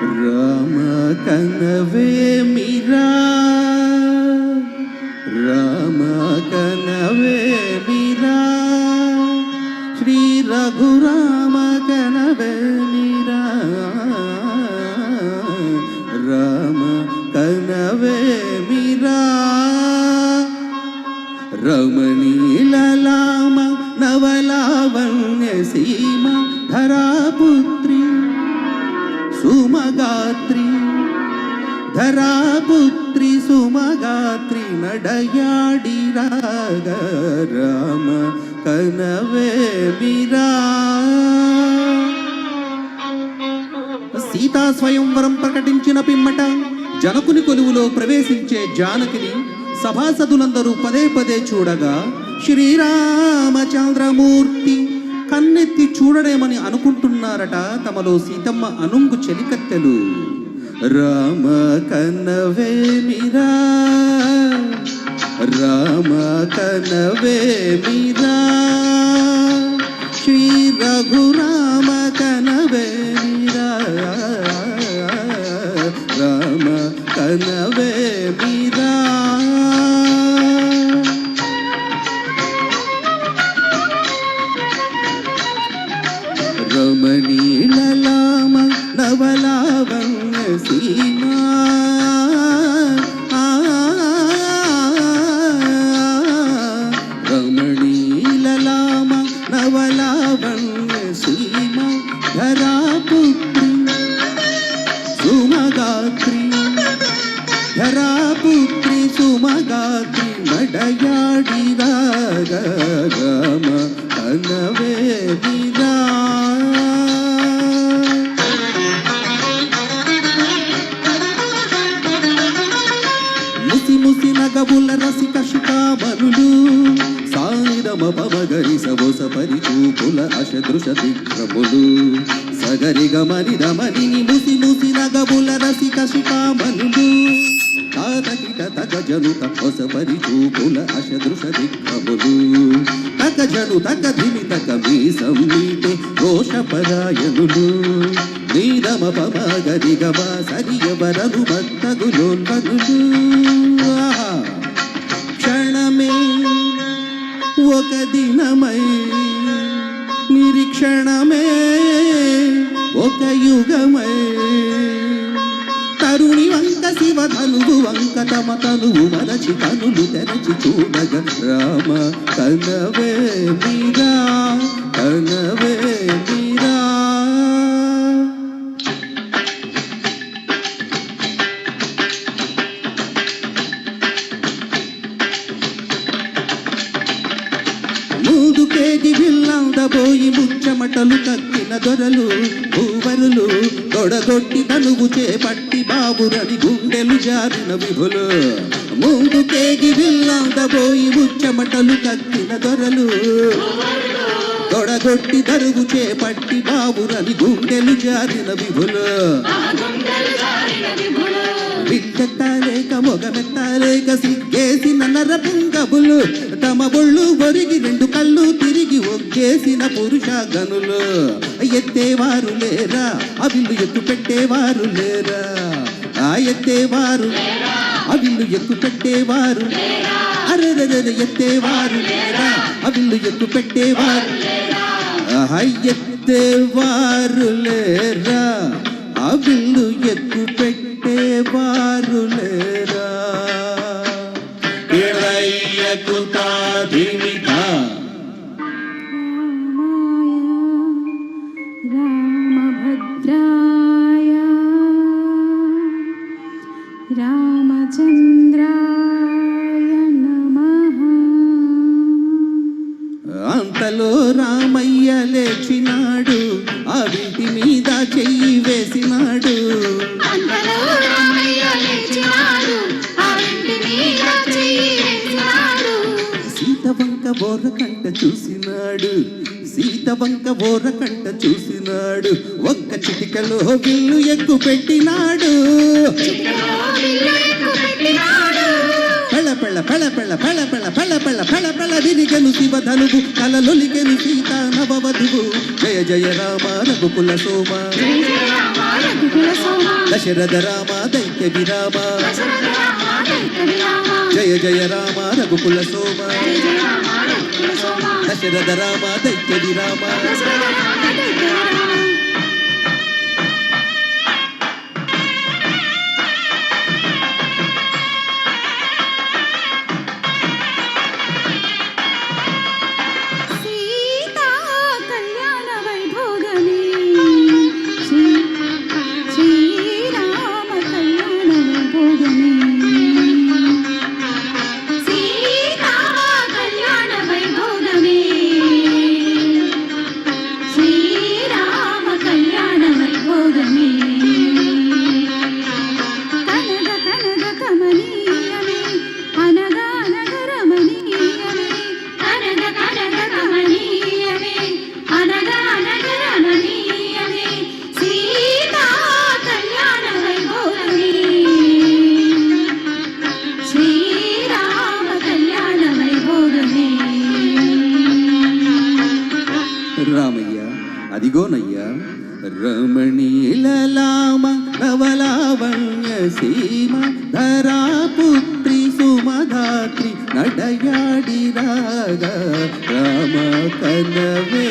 రామ కనవేమిరా రామ కనవేమిరా శ్రీ రఘురామ కనవేమిరా రామ కనవేమిరా రమణీలలామ నవలావణ్య సీమ ధరాపుత్ర సుమగాత్రి ధరాపుత్రి సుమగాత్రి నడయాడి రాగ రామ కనవే మీరా. సీతా స్వయంవరం ప్రకటించిన పిమ్మట జనకుని కొలువులో ప్రవేశించే జానకిని సభాసదులందరూ పదే పదే చూడగా శ్రీరామచంద్రమూర్తి కన్నెత్తి చూడడేమని అనుకుంటున్నారట తమలో సీతమ్మ అనుంగు చెలికత్తెలు. రామ కన్నవేమిరా రామ కనవే శ్రీ రఘురామ కనవేమిరా రామ కనవే යාවන්න සීමා රමණීලලාම නවලාවන්න සීමා ධරාපුත්‍රී සුමගාත්‍රී ಧರಾಪುತ್ರಿ ಸುಮಗಾತ್ರಿ ಮಡಯಾಡಿದಾಗ ಗಮ ತನ್ನವೇದಿ రాగముల రసిక శిఖామరులు సాయిరమ పవగరి సబోస పరిచూపుల అశదృశ దిగ్రములు సగరి గమని రమణిని ముసి ముసి రగముల రసిక శిఖామరులు తాతకిట తగజను తపస పరిచూపుల అశదృశ దిగ్రములు తగజను తగధిని తగ మీ సంగీతే రోషపరాయణులు. నీరమ పవగరి గమ సరియవరను భక్తగులోన్వనులు దినమై నిరీక్షణమే ఒక యుగమై. తరుణి వంక శివ తనువు వంక తమ తనువు మరచి కనులు తెరచి చూడగ రామ కనవే మీరా కనవే మీ చెమటలు ముచ్చమటలు కక్కిన దొరలు భూవరులు దొడగొట్టి తనువు చేపట్టి బాబురని గుండెలు జారిన విభులు. మూడు కేజీ బిల్లందబోయి ముచ్చమటలు కక్కిన దొరలు తొడగొట్టి తరుగు చేపట్టి బాబురని గుండెలు జారిన విభులు. బిడ్డెత్తాలేక మొగమెత్తాలేక సిగ్గేసిన నరపుంగబులు తమ బొళ్ళు ఒరిగి రెండు కళ్ళు చేసిన పురుష గనులు. ఎత్తేవారు లేరా? అవిల్లు ఎక్కు పెట్టేవారు లేరా? ఆ ఎత్తేవారు అవిల్లు ఎక్కు పెట్టేవారు. అరెరెరె ఎత్తేవారు లేరా? అవిల్లు ఎక్కు పెట్టేవారు ఎత్తేవారు లేరా? అవిల్లు ఎక్కు పెట్టేవారు లేరా? రామచంద్రాయ నమః. అంతలో రామయ్య లేచినాడు ఆ వీటి మీద చెయ్యి వేసినాడు. సీత వంక బోర కంట చూసినాడు. చిట్ట వంక ఓరకంట చూసినాడు. ఒక్క చిటికలో విల్లు ఎక్కు పెట్టినాడు. పెళ్ళ పెళ్ళ పెళ్ళ పెళ్ళ పెళ్ళ పెళ్ళ పెళ్ళ పెళ్ళ పెళ్ళ విరిగెను శివ ధనువు కలలొలిగెను సీతా నవవధువు. జయ జయ రామ రఘుకుల సోమ. దశరథ రామ దైత్య విరామ. జయ జయ రామ రఘుకుల సోమ. தசரத ராமா தைக்கடி ராமா. ಗೊನಯ್ಯ ರಮಣೀಲಾಮ ನವಲಾವಣ್ಯ ಸೀಮ ಧರಾ ಪುತ್ರಿ ಸುಮಧಾತ್ರಿ ನಡೆಯಾಡಿದಾಗ ರಾಮ ಕನವೇ